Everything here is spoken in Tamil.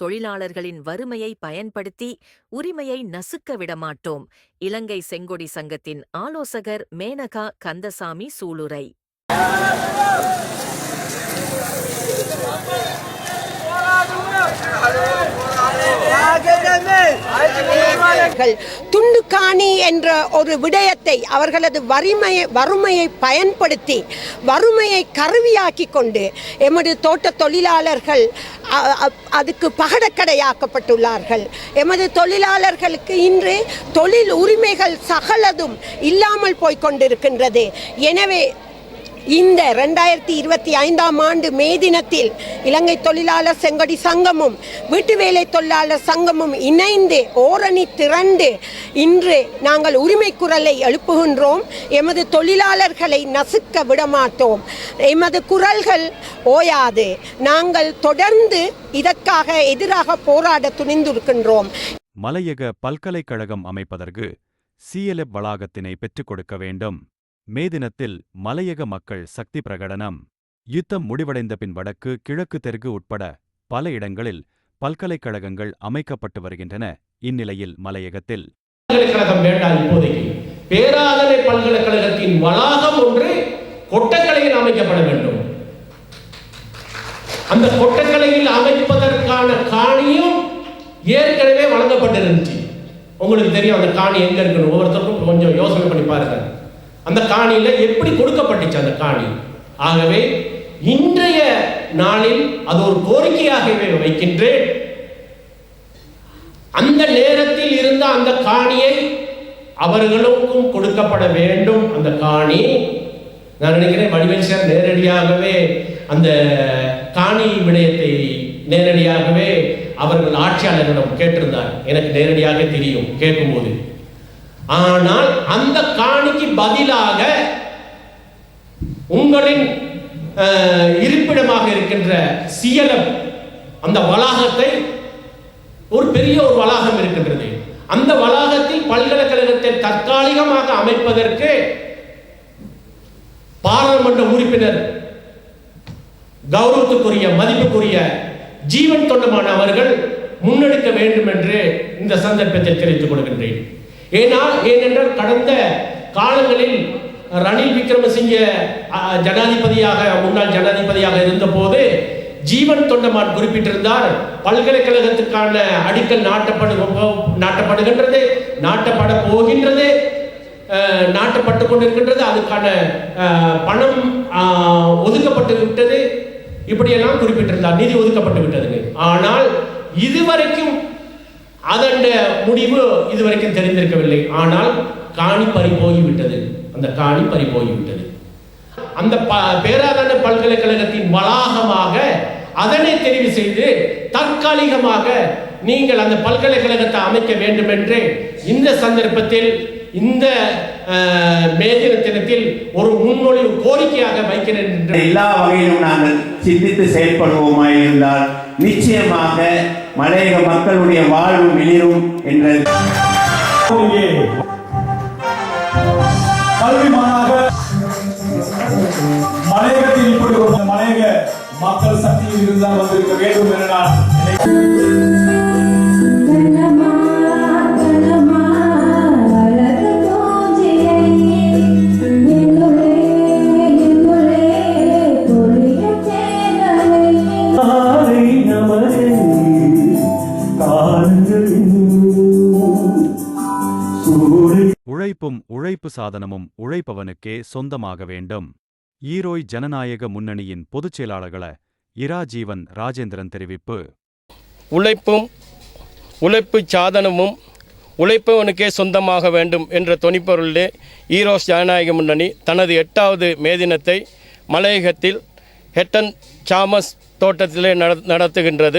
தொழிலாளர்களின் வறுமையை பயன்படுத்தி உரிமையை நசுக்க விடமாட்டோம். இலங்கை செங்கொடி சங்கத்தின் ஆலோசகர் மேனகா கந்தசாமி சூளுரை. துண்டு துண்டுக்காணி என்ற ஒரு விடயத்தை அவர்களது வறுமையை வறுமையை பயன்படுத்தி வறுமையை கருவியாக்கி கொண்டு எமது தோட்ட தொழிலாளர்கள் அதுக்கு பகடக்கடையாக்கப்பட்டுள்ளார்கள். எமது தொழிலாளர்களுக்கு இன்று தொழில் உரிமைகள் சகலதும் இல்லாமல் போய்க் கொண்டிருக்கின்றது. எனவே இந்த ரெண்டாயிரத்தி இருபத்தி ஐந்தாம் ஆண்டு மே தினத்தில் இலங்கை தொழிலாளர் செங்கடி சங்கமும் வீட்டு வேலை தொழிலாளர் சங்கமும் இணைந்து ஓரணி திரண்டு இன்று நாங்கள் உரிமை குரலை எழுப்புகின்றோம். எமது தொழிலாளர்களை நசுக்க விடமாட்டோம். எமது குரல்கள் ஓயாது. நாங்கள் தொடர்ந்து இதற்காக எதிராக போராட துணிந்திருக்கின்றோம். மலையக பல்கலைக்கழகம் அமைப்பதற்கு சிஎல்எப் வளாகத்தினை பெற்றுக் கொடுக்க வேண்டும். மே தினத்தில் மலையக மக்கள் சக்தி பிரகடனம். யுத்தம் முடிவடைந்த பின் வடக்கு கிழக்கு தெற்கு உட்பட பல இடங்களில் பல்கலைக்கழகங்கள் அமைக்கப்பட்டு வருகின்றன இந்நிலையில் மலையகத்தில். பல்கலைக்கழகம் வேண்டாம் இப்போதைக்கு. பேராதனை பல்கலைக்கழகத்தின் வளாகம் ஒன்று கொட்டக்கலையில் அமைக்கப்பட வேண்டும். அந்த கொட்டக்கலையில் அமைப்பதற்கான காணியும் ஏற்கனவே வழங்கப்பட்டிருந்துச்சு. உங்களுக்கு தெரியும் அந்த காணி எங்க இருக்கணும் ஒவ்வொருத்தருக்கும் கொஞ்சம் யோசனை பண்ணி பாருங்க. அந்த காணியில் எப்படி கொடுக்கப்பட்டுச்சு அந்த காணி? ஆகவே இன்றைய நாளில் அது ஒரு கோரிக்கையாகவே வைக்கின்றேன். அந்த நேரத்தில் இருந்த அந்த காணியை அவர்களுக்கும் கொடுக்கப்பட வேண்டும் அந்த காணி. நான் நினைக்கிறேன் வடிவேல் சார் நேரடியாகவே அந்த காணி விடயத்தை நேரடியாகவே அவர்கள் ஆட்சியாளர்களிடம் கேட்டிருந்தார். எனக்கு நேரடியாக தெரியும் கேட்கும்போது. ஆனால் அந்த காணிக்கு பதிலாக உங்களின் இருப்பிடமாக இருக்கின்ற சியலம் அந்த வளாகத்தை ஒரு பெரிய ஒரு வளாகம் இருக்கின்றது. அந்த வளாகத்தில் பல்கலைக்கழகத்தை தற்காலிகமாக அமைப்பதற்கு பாராளுமன்ற உறுப்பினர் கௌரவத்துக்குரிய மதிப்புக்குரிய ஜீவன் தொண்டமான அவர்கள் முன்னெடுக்க வேண்டும் என்று இந்த சந்தர்ப்பத்தை தெரிவித்துக் கொள்கின்றேன். ஏனால் ஏனென்றால் கடந்த காலங்களில் ரணில் விக்ரமசிங்க ஜனாதிபதியாக முன்னாள் ஜனாதிபதியாக இருந்தபோது ஜீவன் தொண்டமான் குறிப்பிட்டிருந்தார் பல்கலைக்கழகத்துக்கான அடிக்கல் நாட்டப்படு நாட்டப்படுகின்றது நாட்டப்பட போகின்றது நாட்டப்பட்டு கொண்டிருக்கின்றது அதுக்கான பணம் ஒதுக்கப்பட்டு விட்டது இப்படியெல்லாம் குறிப்பிட்டிருந்தார் நிதி ஒதுக்கப்பட்டு விட்டது ஆனால் இதுவரைக்கும் அதன் முடிவு இதுவரைக்கும் தெரிந்திருக்கவில்லை. ஆனால் காணி பறி போய்விட்டது அந்த காணி பறி போய்விட்டது அந்த ப- பேராதன பல்கலைக்கழகத்தின் வளாகமாக அதனை தெரிவு செய்து தற்காலிகமாக நீங்கள் அந்த பல்கலைக்கழகத்தை அமைக்க வேண்டும் என்று இந்த சந்தர்ப்பத்தில் இந்த அஹ், தினத்தில் ஒரு முன்மொழிவு கோரிக்கையாக வைக்கிறேன். எல்லா வகையிலும் நாங்கள் சிந்தித்து செயல்படுவோமாயிருந்தால் நிச்சயமாக மலையக மக்களுடைய வாழ்வு மிளிரும் என்ற இங்கே கல்விமானாக மலையகத்தில் இப்படி ஒரு மலையக மக்கள் சக்தியில் இருந்தால் வந்திருக்க வேண்டும் என நான் உழைப்பும் உழைப்பு சாதனமும் உழைப்பவனுக்கே சொந்தமாக வேண்டும். ஈரோய் ஜனநாயக முன்னணியின் பொதுச் செயலாளர்கள இரா ஜீவன் ராஜேந்திரன் தெரிவிப்பு. உழைப்பும் உழைப்பு சாதனமும் உழைப்பவனுக்கே சொந்தமாக வேண்டும் என்ற தொனிப்பொருளிலே ஈரோஸ் ஜனநாயக முன்னணி தனது எட்டாவது மே தினத்தை மலையகத்தில் ஹெட்டன் சாமஸ் தோட்டத்திலே நட- நடத்துகின்றது.